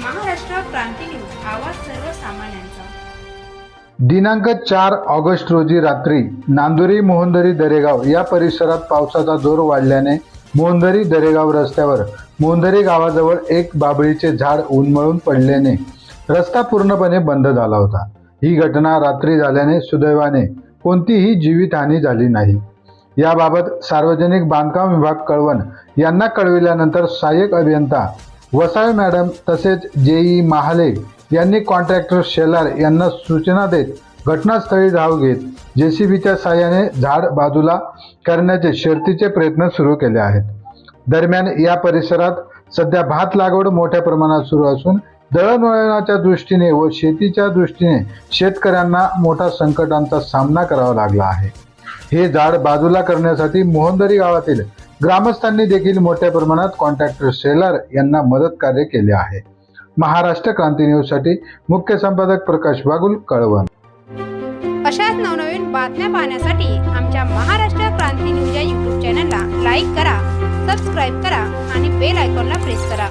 क्रांती news आवाज सर्वसामान्यांचा. दिनांक चार ऑगस्ट रोजी रात्री नांदुरी मोहंदरी दरेगाव या परिसरात पावसाचा जोर वाढल्याने मोहंदरी दरेगाव रस्त्यावर मोहंदरी गावाजवळ एक बाबळीचे झाड उन्मळून पडल्याने रस्ता पूर्णपणे बंद झाला होता. ही घटना रात्री झाल्याने सुदैवाने कोणतीही जीवितहानी झाली नाही. याबाबत सार्वजनिक बांधकाम विभाग कळवण यांना कळविल्यानंतर सहाय्यक अभियंता वसाळे मॅडम तसेच जेई महाले यांनी कॉन्ट्रॅक्टर शेलार यांना सूचना देत घटनास्थळी धाव घेत जेसीबीच्या साहाय्याने झाड बाजूला करण्याचे शर्तीचे प्रयत्न सुरू केले आहेत. दरम्यान या परिसरात सध्या भात लागवड मोठ्या प्रमाणात सुरू असून दळणवळणाच्या दृष्टीने व शेतीच्या दृष्टीने शेतकऱ्यांना मोठा संकटांचा सामना करावा लागला आहे. हे झाड बाजूला करण्यासाठी मोहंदरी गावातील ग्रामस्थांनी देखील मोठ्या प्रमाणात कॉन्ट्रॅक्टर सेलर यांना मदत कार्य केले आहे. महाराष्ट्र क्रांती न्यूजसाठी मुख्य संपादक प्रकाश बागुल कळवण. अशाच नवनवीन बातम्या पाहण्यासाठी आमच्या महाराष्ट्र क्रांती न्यूज या यूट्यूब चॅनलला लाईक करा सबस्क्राईब करा आणि बेल आयकॉनला प्रेस करा.